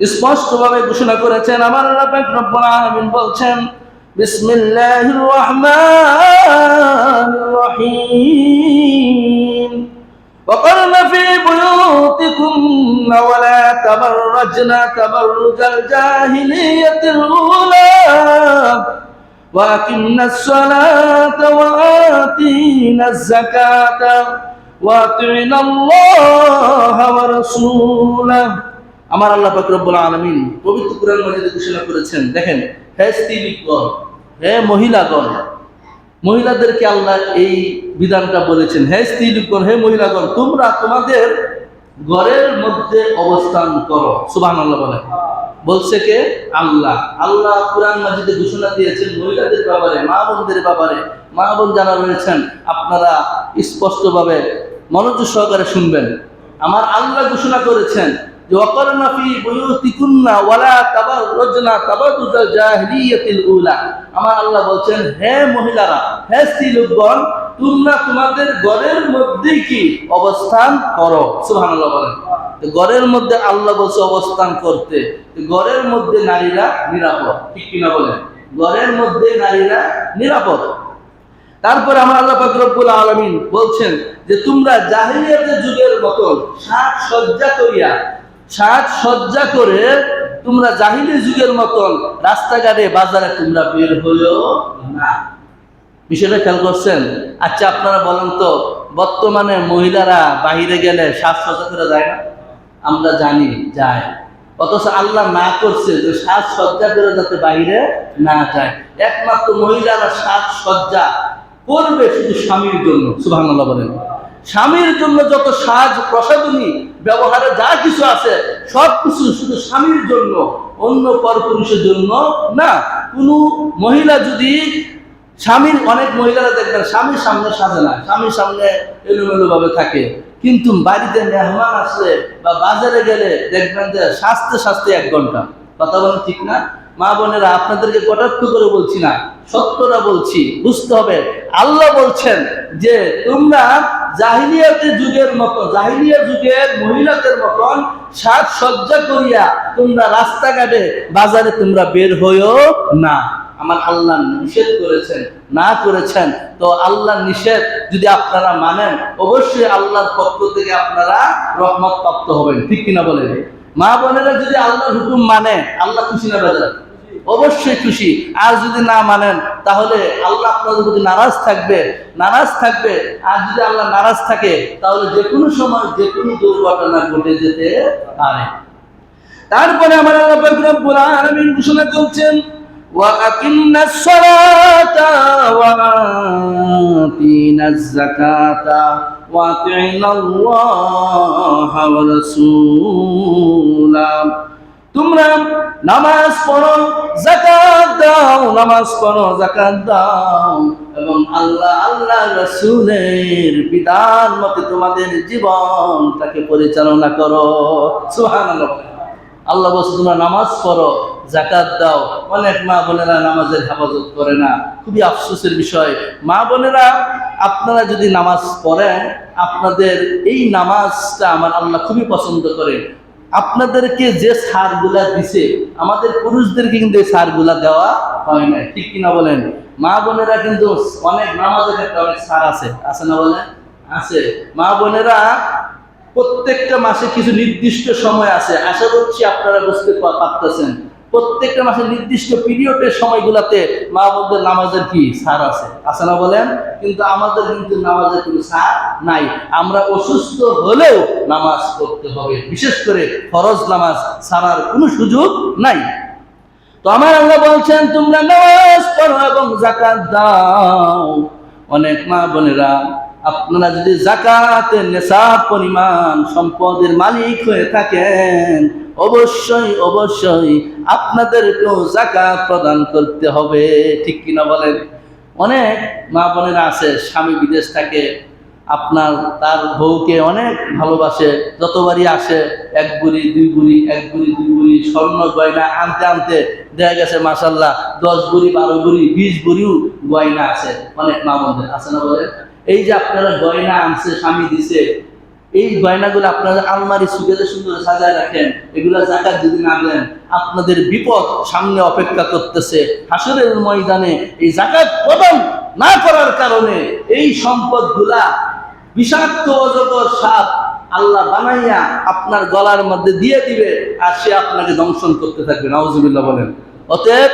স্পষ্টভাবে ঘোষণা করেছেন আমার আল্লাহ পাক রব্বুল আলামিন বলছেন বিসমিল্লাহির রহমানির রহিম وقرن في بيوتكن ولا تبرجن تبرج الجاهلية الأولى وأقمنا الصلاة وآتينا الزكاة وأطعنا الله ورسوله আমার আল্লাহ পাক রব্বুল আলামিন পবিত্র কোরআন মাজিদে ঘোষণা করেছেন, দেখেন, হে স্ত্রীগণ, হে মহিলাগণ, মহিলাদেরকে আল্লাহ এই বিধানটা বলেছেন, হে স্ত্রীগণ, হে মহিলাগণ, তোমরা তোমাদের ঘরের মধ্যে অবস্থান করো। সুবহানাল্লাহ বলেন। বলছে কে? আল্লাহ। আল্লাহ কোরআন মাজিদে ঘোষণা দিয়েছেন, মহিলাদের ব্যাপারে মা বোনদের ব্যাপারে। মা বোন যারা রয়েছেন, আপনারা স্পষ্টভাবে মনোযোগ সহকারে শুনবেন। আমার আল্লাহ ঘোষণা করেছেন তোমাদের ঘরের মধ্যে আল্লাহ বলছে অবস্থান করতে। ঘরের মধ্যে নারীরা নিরাপদ, ঠিক কিনা বলেন? ঘরের মধ্যে নারীরা নিরাপদ। তারপরে আমার আল্লাহ পাক রব্বুল আলামিন বলছেন যে, তোমরা জাহিলিয়াতের যুগের মতন সাজ সজ্জা করিয়া সাজ সজ্জা করে তোমরা জাহিলি যুগের মতন রাস্তাঘাটে বাজারে তোমরা বের হইও না। বিষয়টা খেয়াল করছেন? আচ্ছা আপনারা বলেন তো, বর্তমানে মহিলারা বাহিরে গেলে সাজ সজ্জা করে যায় না? আমরা জানি, যায়। অথচ আল্লাহ না করছে যে সাজ সজ্জা করে যাতে বাইরে না যায়। একমাত্র মহিলারা সাজ সজ্জা করবে শুধু স্বামীর জন্য, সুবহানাল্লাহ বলেন। স্বামীর জন্য যত সাজ প্রসাদনী ব্যবহারে যা কিছু আছে, সব কিছু শুধু স্বামীর জন্য, অন্য পর পুরুষের জন্য না। কোনো মহিলা যদি স্বামীর, অনেক মহিলারা দেখবেন স্বামীর সামনে সাজে না, স্বামীর সামনে এলোমেলো ভাবে থাকে। কিন্তু বাড়িতে মেহমান আসলে বা বাজারে গেলে দেখবেন যে সাজতে সাজতে এক ঘণ্টা। কথা বলেন ঠিক না? মা বোনেরা, আপনাদেরকে কটাক্ষ করে বলছি না, সত্যটা বলছি, বুঝতে হবে। আল্লাহ বলছেন যে, তোমরা জাহিলিয়াতের যুগের মতো, জাহিলিয়া যুগের মহিলাদের মতন সাজ সজ্জা করিয়া তোমরা রাস্তাঘাটে, বাজারে তোমরা বের হইও না। আমার আল্লাহ নিষেধ করেছেন, না করেছেন, তো আল্লাহ নিষেধ যদি আপনারা মানেন, অবশ্যই আল্লাহর পক্ষ থেকে আপনারা রহমত প্রাপ্ত হবেন। ঠিক কিনা বলেন? মা বোনেরা যদি আল্লাহর হুকুম মানে আল্লাহ খুশি না বেজার? অবশ্যই খুশি আর যদি না মানেন তাহলে আল্লাহ আপনাদের প্রতি নারাজ থাকবে নারাজ থাকবে আর যদি আল্লাহ নারাজ থাকে তাহলে যে কোনো সময় যে কোনো দুর্ঘটনা ঘটে যেতে পারে তারপরে আমার আল্লাহ পাক রব্বুল আলামিন ঘোষণা করছেন وأقمنا الصلاة وآتينا الزكاة وأطعنا الله ورسوله তোমরা নামাজ পড়ো জাকাত দাও, নামাজ পড়ো জাকাত দাও। এবং আল্লাহ আল্লাহ রসুলের বিধান মতে তোমাদের জীবনটাকে পরিচালনা করো। সুবহানাল্লাহ। আল্লাহ বলছে, তোমরা নামাজ পড়ো জাকাত দাও। অনেক মা বোনেরা নামাজের হেফাজত করে না। খুবই আফসোসের বিষয়। মা বোনেরা, আপনারা যদি নামাজ পড়েন, আপনাদের এই নামাজটা আমার আল্লাহ খুবই পছন্দ করে আপনাদেরকে যে সারগুলা দিছে, আমাদের পুরুষদেরকে কিন্তু এই সারগুলা দেওয়া হয় না ঠিক কিনা বলেন? মা বোনেরা কিন্তু অনেক নামাজের ক্ষেত্রে অনেক সার আছে। আছে না বলেন? আছে। মা বোনেরা প্রত্যেকটা মাসে কিছু নির্দিষ্ট সময় আছে। আশা করছি আপনারা বুঝতে পারতেছেন। প্রত্যেকটা মাসে নির্দিষ্ট পিরিয়ডের সময়গুলোতে মা বোনদের নামাজের কি সার আছে? আছে না বলেন? কিন্তু আমাদের কিন্তু নামাজের কোনো সার নাই। আমরা অসুস্থ হলেও নামাজ পড়তে হবে। বিশেষ করে ফরজ নামাজ সারার কোনো সুযোগ নাই। তো আমার আল্লাহ বলছেন, তোমরা নামাজ পড়ো এবং জাকাত দাও। অনেক মা বোনেরা আপনারা যদি জাকাতের নেশাব পরিমাণ সম্পদের মালিক হয়ে থাকেন, অবশ্যই অবশ্যই আপনাদেরকেও জাকাত প্রদান করতে হবে। ঠিক কিনা বলেন? অনেক মা বোনেরা আছে, স্বামী বিদেশ থাকে, আপনার তার বউকে অনেক ভালোবাসে, যতবারই আসে, এক বুড়ি, দুই বুড়ি, এক বুড়ি, দুই বুড়ি, স্বর্ণ গয়না আনতে আনতে দেখা গেছে মাসাল্লাহ দশ বুড়ি, বারো বুড়ি, বিশ বুড়িও গয়না আছে, অনেক মা বোনদের, আছে না বলে এই যে আপনারা গয়না আনছে, স্বামী দিছে, এই গয়নাগুলো আপনারা আলমারি সুগেতে সুন্দর সাজায় রাখেন, এগুলা জাকাত যদি না দেন, আপনাদের বিপদ সামনে অপেক্ষা করতেছে। হাসরের ময়দানে এই জাকাত প্রদান না করার কারণে এই সম্পদগুলা বিষাক্ত, অজগর সাপ আল্লাহ বানাইয়া আপনার গলার মধ্যে দিয়ে দিবে আর সে আপনাকে দংশন করতে থাকবে। নওয়াজুবিল্লাহ বলেন। অতএব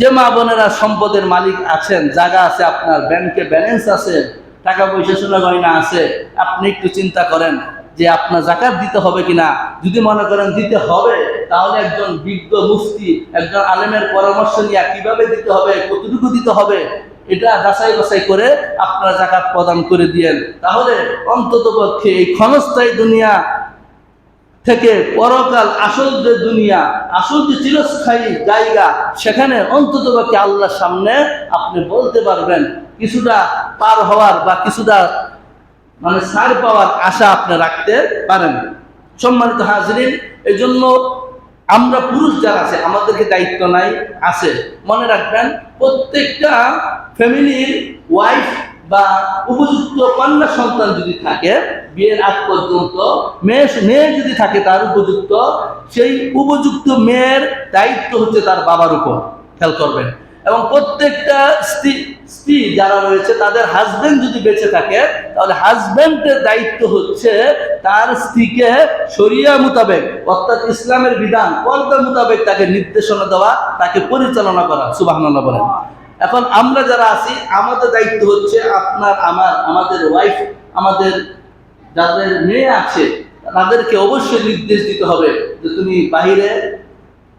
যে মা বোনেরা সম্পদের মালিক আছেন, জায়গা আছে আপনার, ব্যাংকে ব্যালেন্স আছে টাকা পয়সা সোনা গয়না আছে, আপনি একটু চিন্তা করেন যে আপনার জাকাত দিতে হবে কিনা। যদি মনে করেন দিতে হবে, তাহলে একজন বিজ্ঞ মুফতি, একজন আলেমের পরামর্শ নিয়ে কীভাবে দিতে হবে, কতটুকু দিতে হবে, এটা যাচাই বাছাই করে আপনারা জাকাত প্রদান করে দিয়েন। তাহলে অন্তত পক্ষে এই ক্ষণস্থায়ী দুনিয়া থেকে পরকাল আসল যে দুনিয়া, আসল যে চিরস্থায়ী জায়গা, সেখানে অন্তত পক্ষে আল্লাহর সামনে আপনি বলতে পারবেন কিছুটা পার হওয়ার বা কিছুটা মানে সার পাওয়ার আশা আপনি রাখতে পারেন। সম্মানিত হাজরিন এই জন্য আমরা পুরুষ যারা আছে, আমাদেরকে দায়িত্ব নাই, আছে। মনে রাখবেন, প্রত্যেকটা ফ্যামিলির ওয়াইফ বা উপযুক্ত কন্যা সন্তান যদি থাকে, বিয়ের আগ পর্যন্ত মেয়ে মেয়ে যদি থাকে তার উপযুক্ত, সেই উপযুক্ত মেয়ের দায়িত্ব হচ্ছে তার বাবার উপর। খেয়াল করবেন। এবং প্রত্যেকটা স্ত্রী স্ত্রী যারা রয়েছে, তাদের হাজবেন্ড যদি বেঁচে থাকে, তাহলে হাজবেন্ডের দায়িত্ব হচ্ছে তার স্ত্রীকে শরিয়া মোতাবেক, অর্থাৎ ইসলামের বিধান, পর্দা মোতাবেক তাকে নির্দেশনা দেওয়া, তাকে পরিচালনা করা সুবাহ বলেন। এখন আমরা যারা আছি, আমাদের দায়িত্ব হচ্ছে আপনার, আমার, আমাদের ওয়াইফ আমাদের যাদের মেয়ে আছে, তাদেরকে অবশ্যই নির্দেশ দিতে হবে যে তুমি বাহিরে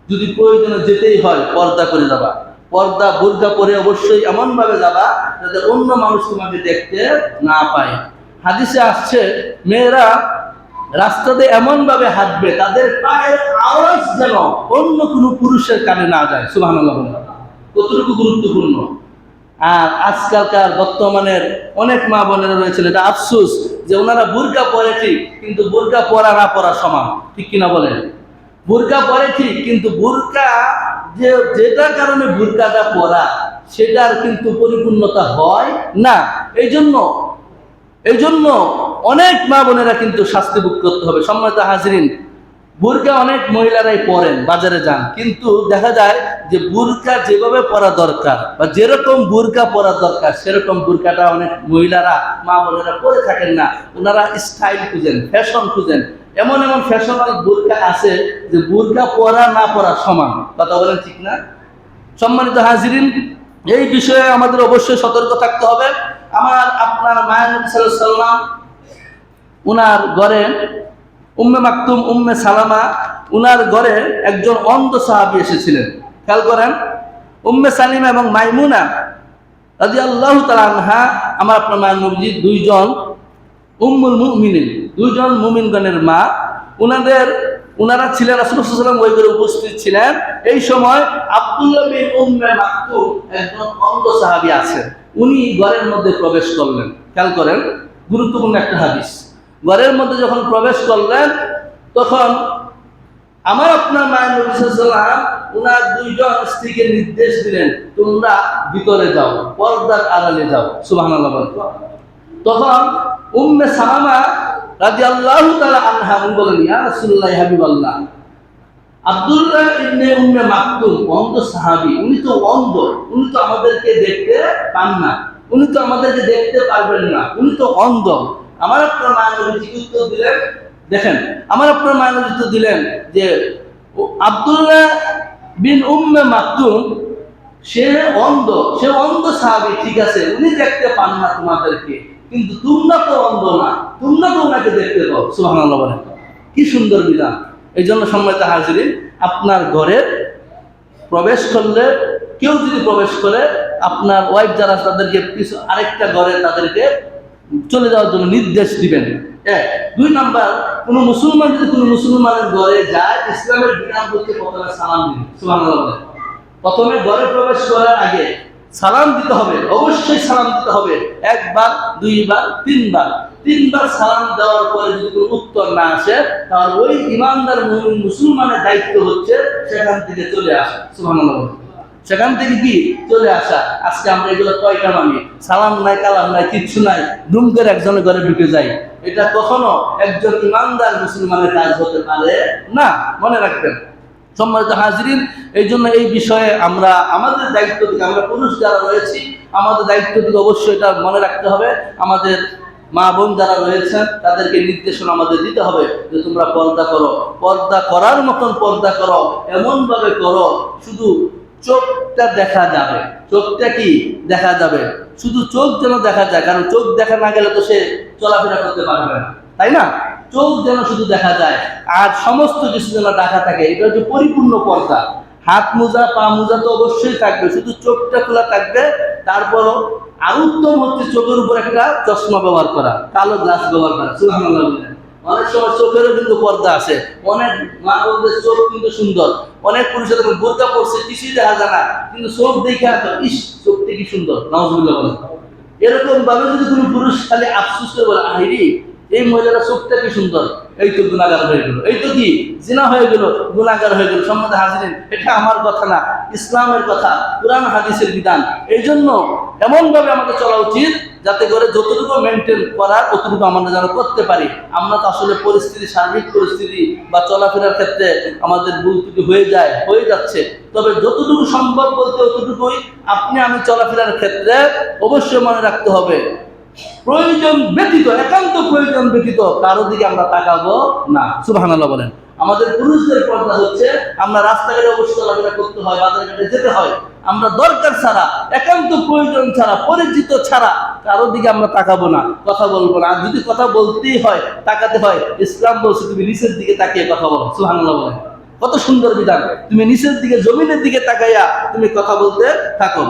যদি প্রয়োজনে যেতেই হয়, পর্দা করে যাবা। পর্দা বোরকা পরে অবশ্যই এমনভাবে যাবা যাতে অন্য মানুষ তোমাকে দেখতে না পায়। হাদিসে আসছে, মেয়েরা রাস্তাতে এমনভাবে হাঁটবে, তাদের পায়ের আওয়াজ যেন অন্য কোনো পুরুষের কানে না যায়। সুবাহ কতটুকু গুরুত্বপূর্ণ? আর আজকালকার বর্তমানের অনেক মা বোনেরা রয়েছেন, এটা আফসুস যে ওনারা বুর্গা পরে ঠিক, কিন্তু বুর্গা পরা না পরা সমান। ঠিক কিনা বলেন? বুর্গা পরে ঠিক, কিন্তু বুরকা যে যেটার কারণে বুরকাটা পরা সেটার কিন্তু পরিপূর্ণতা হয় না। এই জন্য এই জন্য অনেক মা বোনেরা কিন্তু শাস্তি ভোগ করতে হবে। সম্মানিত হাজরিন বুরকা অনেক মহিলারাই পরেন, বাজারে যান। কিন্তু দেখা যায় যে বুরকা যেভাবে পরা দরকার, বা যেরকম বুরকা পরা দরকার, সেরকম বুরকাটা অনেক মহিলারা, মা বোনেরা পরে থাকেন না। ওনারা স্টাইল খুঁজেন, ফ্যাশন খুঁজেন। এমন এমন ফ্যাশনাল বুরকা আছে যে বুরকা পরা, না পরা সমান। কথা বলেন ঠিক না? সম্মানিত হাজিরিন, এই বিষয়ে আমাদের অবশ্যই সতর্ক থাকতে হবে। আমার আপনার মায়ের সাল্লাম উনার ঘরে উম্মে মাকতুম, উম্মে সালামা, উনার ঘরে একজন অন্ধ সাহাবি এসেছিলেন। খেয়াল করেন, উম্মে সালিমা এবং মাইমুনা রাজি আল্লাহ তালাহা আমার আপনার মায়ের নবজি দুইজন উম্মুল মুমিনিন, দুইজন মুমিনগণের মা, উনাদের, উনারা ছিলেন রাসূলুল্লাহ ওই ঘরে উপস্থিত ছিলেন। এই সময় আব্দুল্লাহ বিন উম্মে মাকতুম একজন অন্ধ সাহাবী আছেন। উনি ঘরের মধ্যে প্রবেশ করলেন। খেয়াল করেন, গুরুত্বপূর্ণ একটা হাদিস। ঘরের মধ্যে যখন প্রবেশ করলেন, তখন আমার আপনার মায়ের নবীলাম উনার দুইজন স্ত্রীকে নির্দেশ দিলেন, তোমরা ভিতরে যাও, পর্দার আড়ালে যাও। সুবাহ তখন উম্মে সালামা রাজি আল্লাহ তালা আনহা বলেন ইয়া রাসূলুল্লাহ হাবিবাল্লাহ, আব্দুল্লাহ ইবনে উম্মে মাকতুম, অন্ধ সাহাবী, উনি তো অন্ধ, উনি তো আমাদেরকে দেখতে পান না, উনি তো আমাদেরকে দেখতে পারবেন না, উনি তো অন্ধ। আমার আপনার মায়ানবী উত্তর দিলেন? দেখেন, আমার আপনার মায়ানবী দিলেন যে আব্দুল্লাহ বিন উম্মে মাকতুম, সে অন্ধ সে অন্ধ সাহাবী, ঠিক আছে, উনি দেখতে পান না তোমাদেরকে। কিন্তু তোমরা তো অন্ধ না, তোমরা তো ওনাকে দেখতে পাও। বলেন। কি সুন্দর বিধান এই জন্য সম্মানিত হাজিরিন, আপনার ঘরে প্রবেশ করলে, কেউ যদি প্রবেশ করে, আপনার ওয়াইফ যারা তাদেরকে আরেকটা ঘরে তাদেরকে চলে যাওয়ার জন্য নির্দেশ দিবেন। এক। দুই নাম্বার, কোনো মুসলমান যদি কোনো মুসলমানের ঘরে যায়, ইসলামের বিধান করতে প্রথমে সালাম দিন বলেন। প্রথমে ঘরে প্রবেশ করার আগে সালাম দিতে হবে, অবশ্যই সালাম দিতে হবে। একবার, দুইবার, তিনবার। তিনবার সালাম দেওয়ার পরে যদি কোনো উত্তর না আসে, তাহলে ওই ইমানদার মুসলমানের দায়িত্ব হচ্ছে সেখান থেকে চলে আসা। সেখান থেকে কি? চলে আসা। আজকে আমরা এগুলো কয়টা মানি? সালাম নাই, কালাম নাই, কিচ্ছু নাই। দুম করে একজনের ঘরে ঢুকে যাই। এটা কখনো একজন ইমানদার মুসলমানের কাজ হতে পারে? না, মনে রাখবেন। সম্মানিত হাজিরিন এই জন্য এই বিষয়ে আমরা, আমাদের দায়িত্ব থেকে আমরা পুরুষ যারা রয়েছি, আমাদের দায়িত্ব থেকে অবশ্যই এটা মনে রাখতে হবে। আমাদের মা বোন যারা রয়েছেন, তাদেরকে নির্দেশনা আমাদের দিতে হবে যে তোমরা পর্দা করো। পর্দা করার মতন পর্দা করো এমন ভাবে করো, শুধু চোখটা দেখা যাবে। চোখটা কি? দেখা যাবে। শুধু চোখ যেন দেখা যায়, কারণ চোখ দেখা না গেলে তো সে চলাফেরা করতে পারবে না। তাই না? চোখ যেন শুধু দেখা যায়, আর সমস্ত কিছু যেন ঢাকা থাকে, এটা হচ্ছে পরিপূর্ণ পর্দা। হাত মোজা, পা মোজা তো অবশ্যই থাকবে, শুধু চোখটা খোলা থাকবে, তারপরও আর উত্তম হচ্ছে চোখের উপর একটা চশমা ব্যবহার করা, কালো গ্লাস ব্যবহার করা অনেক সময় চোখেরও কিন্তু পর্দা আছে, অনেক মা বোনদের চোখ কিন্তু সুন্দর, অনেক পুরুষের দেখবেন বোরকা পড়ছে কিছুই দেখা যায় না, কিন্তু চোখ দেখে তো ইস, চোখটা কি সুন্দর, নাউজুবিল্লাহ বলেন। এরকম ভাবে যদি কোনো পুরুষ খালি আফসুস করে বলে আহিরি এই মহিলাটা চোখটা কি সুন্দর? এই তো গুণাগার হয়ে গেল। এই তো কি? জিনা হয়ে গেল, গুণাগার হয়ে গেল। সম্বন্ধে হাজিরেন, এটা আমার কথা না, ইসলামের কথা, কোরআন হাদিসের বিধান। এই জন্য এমন ভাবে আমাদের চলা উচিত যাতে করে যতটুকু মেনটেন করার ততটুকু আমরা যেন করতে পারি। আমরা তো আসলে পরিস্থিতি সার্বিক পরিস্থিতি বা চলাফেরার ক্ষেত্রে আমাদের ভুল ত্রুটি হয়ে যায়, হয়ে যাচ্ছে। তবে যতটুকু সম্ভব বলতে ততটুকুই আপনি আমি চলাফেরার ক্ষেত্রে অবশ্যই মনে রাখতে হবে। প্রয়োজন ব্যতীত একান্ত প্রয়োজন ব্যতীত কারও দিকে আমরা তাকাবো না। সুবহানাল্লাহ বলেন। আমাদের পুরুষদের পর্দা হচ্ছে আমরা রাস্তাঘাটে অবশ্যই চলাফেরা করতে হয় বাজার ঘাটে যেতে হয়। আমরা দরকার ছাড়া একান্ত প্রয়োজন ছাড়া পরিচিত ছাড়া কারও দিকে আমরা তাকাবো না কথা বলব না। আর যদি কথা বলতেই হয় তাকাতে হয় ইসলাম বলছে তুমি নিচের দিকে তাকিয়ে কথা বলো সুবহানাল্লাহ বলেন। কত সুন্দর বিধান তুমি নিচের দিকে জমিনের দিকে তাকাইয়া তুমি কথা বলতে থাকো।